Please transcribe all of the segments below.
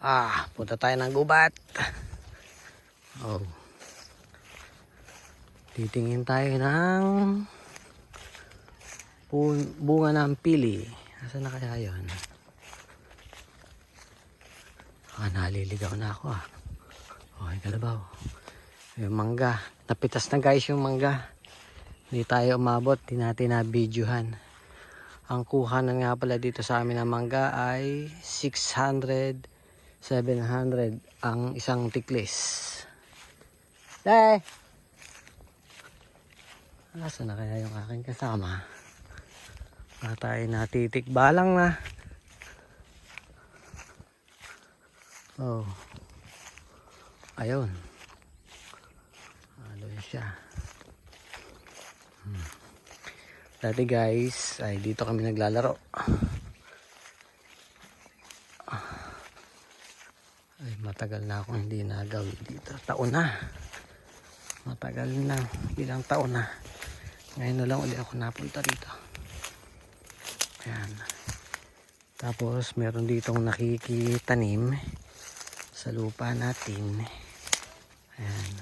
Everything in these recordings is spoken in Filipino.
Ah, punta tayo ng gubat. Oh. Titingin tayo ng bunga ng pili. Nasaan na kaya yun? Ah, naliligaw na ako ah. Okay, kalabaw. Yung mangga. Napitas na guys yung mangga. Hindi tayo umabot. Di natin na-videohan. Ang kuhanan nga pala dito sa amin ng mangga ay 600, 700 ang isang tiklis. Day! Asa na kaya yung aking kasama? Baka tayo natitikbalang na. Oh. Ayun. Ano siya? Hmm. Dati guys, ay dito kami naglalaro. Ay matagal na akong hindi nagawin dito. Taon na. Matagal na. Ilang taon na. Ngayon na lang ulit ako napunta dito. Ayan. Tapos meron ditong nakikitanim sa lupa natin. Ayan.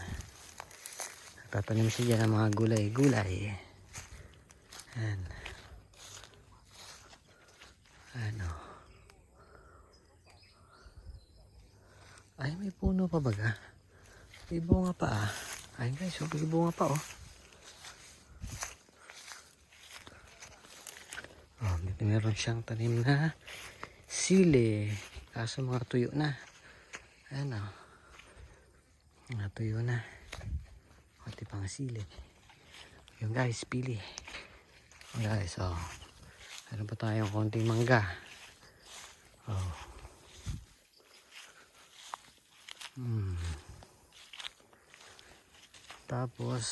Tatanim siya ng mga gulay-gulay. Ayan. Ano. Ay, may puno pa baga. May bunga pa ah. Ay guys, oh, may bunga pa oh. Oh, meron siyang tanim na sili. Kaso mga tuyo na. Ayan oh. Mga tuyo na. Pati pang sili. Yung guys, pili. Oh, guys, oh. Meron pa tayong konting mangga. Oh. Hmm. Tapos,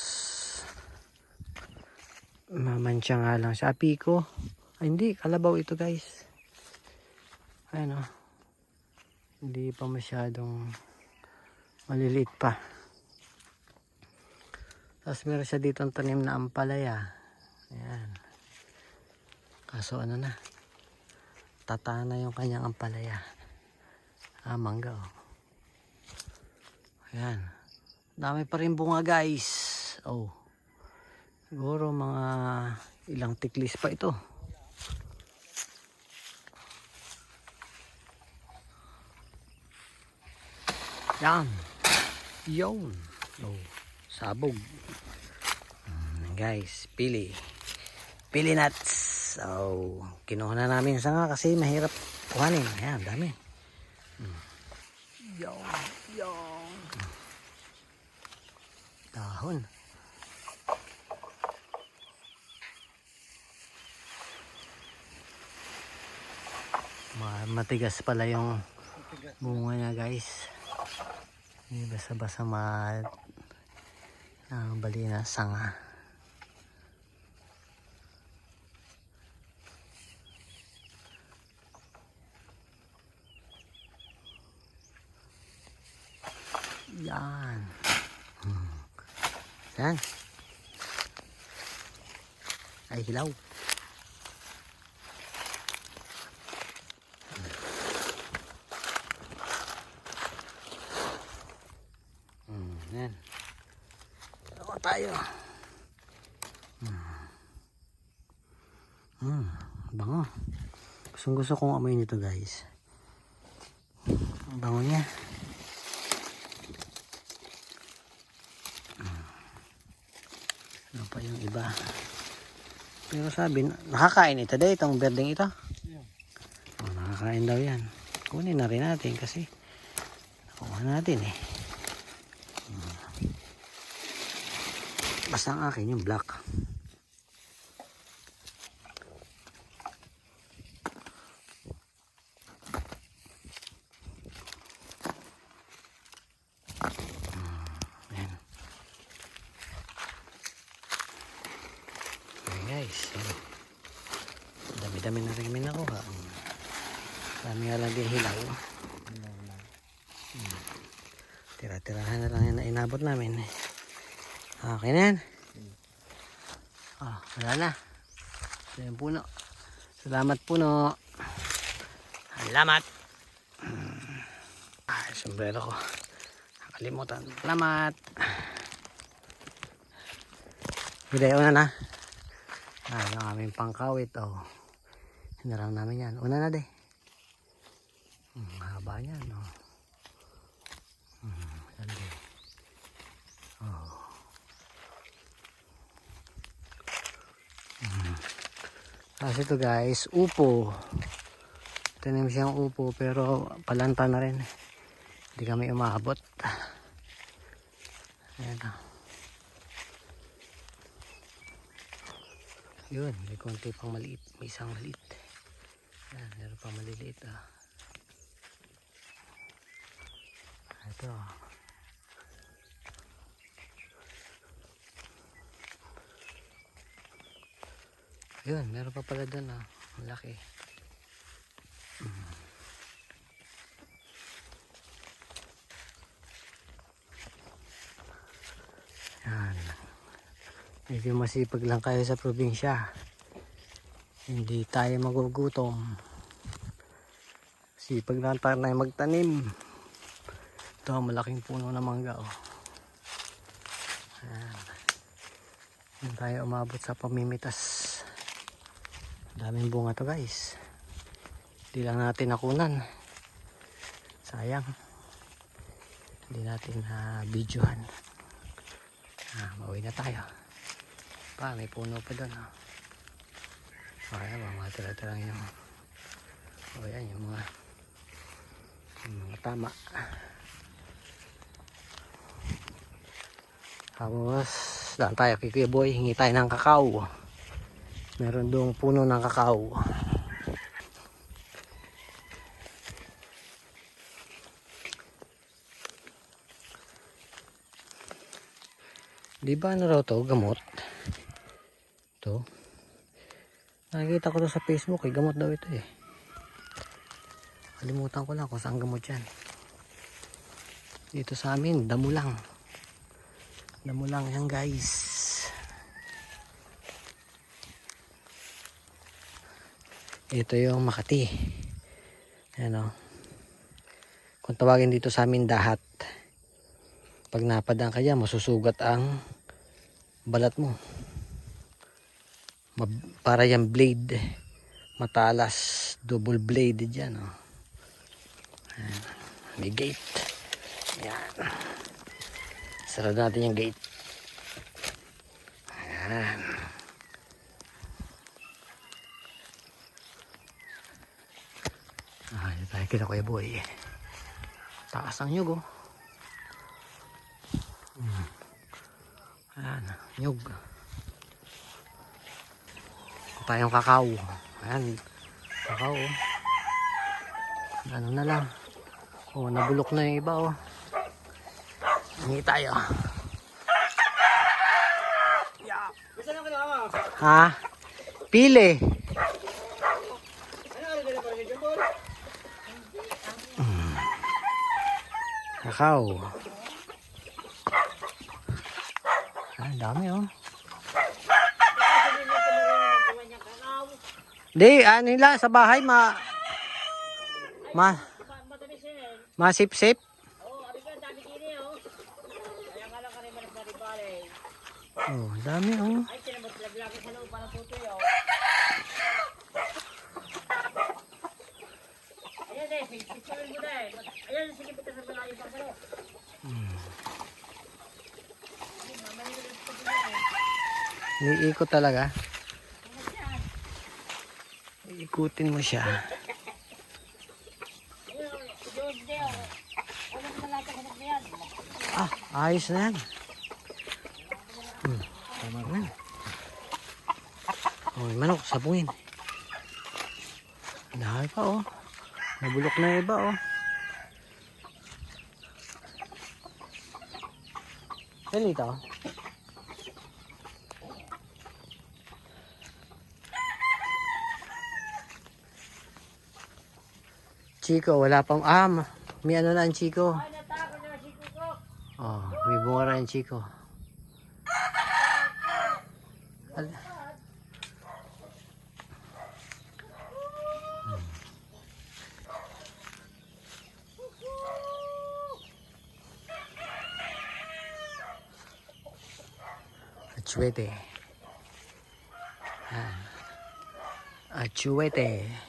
mamansya nga lang siya. Pico. Ay, hindi. Kalabaw ito, guys. Ayan, oh. Hindi pa masyadong maliliit pa. Tapos meron siya dito tanim na ampalaya. Ayan. Kaso ano na. Tata na yung kanyang ampalaya. Ah, mangga oh. Ayan. Dami pa rin bunga guys. Oh. Siguro mga ilang tiklis pa ito. Yan. Yun. Oh. Sabog. Mm, guys, pili. Pili nuts. So, kinuha na namin sa nga kasi mahirap kuhanin. Ayan, dami. Mm. Yon, yon. Dahon. Ma- Matigas pala yung bunga niya guys. Hindi basta-basta ma ang bali na sanga. Yan. Hmm. Yan. Ay, hilaw. Hmm, yan. Dalawa tayo. Hmm. Hmm, bango. Gustong gusto kong amoy nito guys. Ang bango niya. Hmm. Ano pa yung iba? Pero sabi, nakakain ito dahil itong berdeng ito. Oh, nakakain daw yan. Kunin na rin natin kasi nakuha natin eh. Basta ang akin yung black. Guys. Ayan. Dami-dami na rin kami nakuha. Dami nga lang din hilaw. Tira-tirahan na lang yan na inabot namin. Okay na yan. Ah, wala na. Ito yung puno. Salamat puno. Salamat. Ah, sombrero ko. Nakalimutan. Salamat. Hindi, una na. Ah, yung aming pangkawit. Oh. Hinarang namin yan. Una na de. Hmm, haba niyan. Oh. Hmm, ganda. Oh. Hmm. Kasi ito guys, upo. Tanim siyang upo pero palanta na rin. Hindi kami umaabot. Ayan o. Yun, may konti pang maliit. May isang maliit. Ayan, meron pang maliliit ah. Ito. Yun, meron pa pala doon ah. Malaki. Medyo masipag lang kayo sa probinsya. Hindi tayo magugutom. Sipag lang tayo na magtanim. Ito malaking puno ng mangga. Oh. Yan. Yan tayo umabot sa pamimitas. Daming bunga to guys. Hindi lang natin nakunan. Sayang. Hindi natin na videohan. Ah, mauwi na tayo. Pa, may puno pa doon. Oh. Oh, ayan, mga tira-tirang yung... Oh, yan, yung mga... Yung mga tama. Tapos, daan tayo kay Kuya Boy. Hingi tayo ng kakao. Meron doong puno ng kakao. Di ba ano raw to? Gamot? Ito. Nakikita ko to sa Facebook eh. Gamot daw ito eh. Kalimutan ko lang kung saan gamot yan. Dito sa amin, damo lang. Damo lang yan guys. Ito yung Makati. Ayan o. Kung tawagin dito sa amin dahat. Pag napadang kaya, masusugat ang balat mo. Para yung blade. Matalas. Double blade dyan. Oh. Ayan. May gate. Ayan. Sarado natin yung gate. Ayan. Ah, tayo kita kuya boy. Taas ang nyug oh. Hmm. Ayan, nyug. Tayong kakao. Ayan, kakao. Ano na lang. Oh, nabulok na yung iba oh. Hingi tayo. Ha? Pili. Kakao. Ah, dami oh. Di, ano nila sa bahay ma ma masip-sip. Oh, dami oh. Niikot talaga. Ikutin mo siya. Ah, ayos na yan. Hmm, tama na. Oh, manok, sabungin. Dahil pa oh. Nabulok na iba oh. Yan ito. Chico, wala pang, ah, may ano na ang Chico. Oh, may bunga na ang Chico. Al Achuete. Ah. Achuete.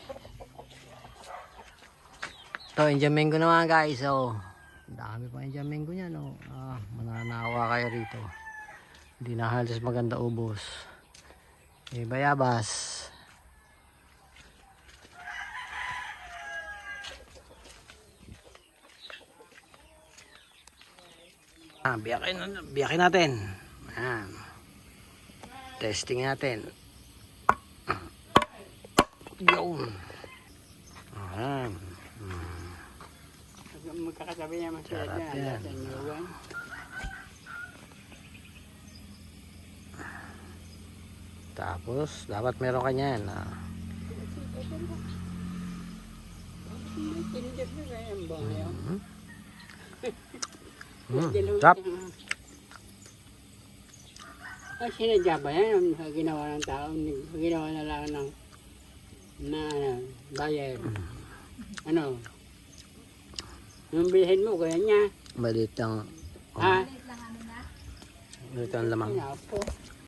Ito, Indian mango naman guys. So, dami pa Indian mango niyan. Oh. Ah, mananawa kayo rito. Hindi na halos maganda ubos. Eh, bayabas. Ah, biyakin, biyakin natin. Ayan. Testing natin. Yun. Ayan. Magkakatabi naman Sarap dyan. yan. Sa Nyugan. Tapos, dapat meron ka niyan. Ah. Na ang bahay. Mm. Mm. Dalawa Sarap. lang. Ah, sinadya ba yan? Ang ginawa ng tao, ginawa na lang ng na ano, bayan. Ano? Yung bilhin mo, kaya niya. Maliit lang. Ha? Maliit ang lamang. Ano po?